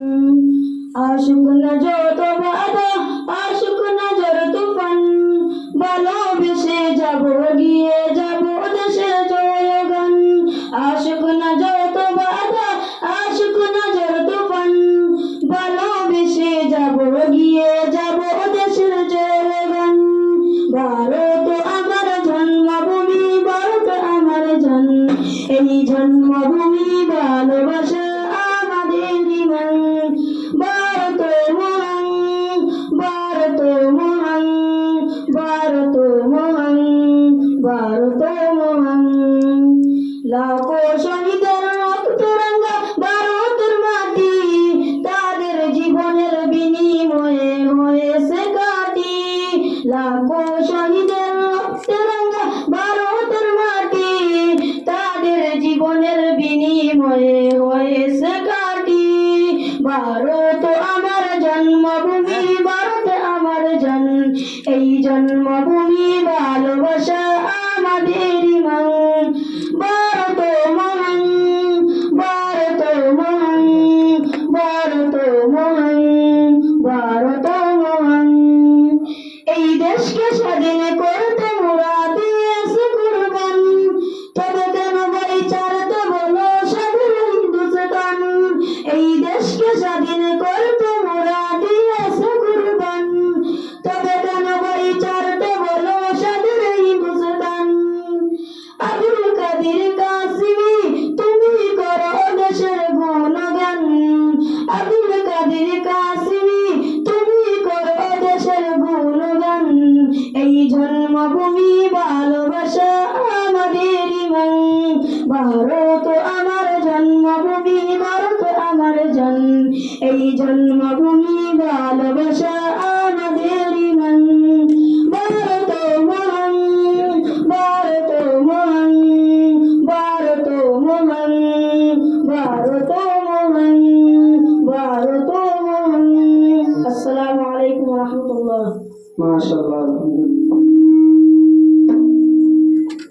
আশুক না যত বাধা আশুক না জর তুফান ভালোবেসে যাব, গিয়ে যাব দেশের জয়গান। আশুক না যত বাধা আশুক না জর তুফান ভালোবেসে যাব, গিয়ে যাব দেশের জয়গান। ভারত আমার জন্মভূমি, ভারত আমার জন্ম। এই জন্মভূমি ভালোবাসা ভারত মহান ভারত মহান লাখো শহীদের রক্তরঙ্গা ভারতের মাটি, তাদের জীবনের বিনিময়ে হয়েছে কাটি লাখো শহীদের রক্তরঙ্গা আমার জন্ম এই জন্মভূমি ভালোবাসা আমাদের ইমান। ভারত ভারত ভারত ভারত এই দেশকে স্বাধীন করতে এই দেশকে স্বাধীন করতে ভালোবাসা আমাদের ভারত আমার জন্মভূমি, ভারত আমার জন্ম। এই জন্মভূমি ভালোবাসা আমাদের ভারত মহান ভারত মহান ভারত মহান ভারত মহান ভারত মহান। আসসালামু আলাইকুম রহমতুল্লাহ। মাশাআল্লাহ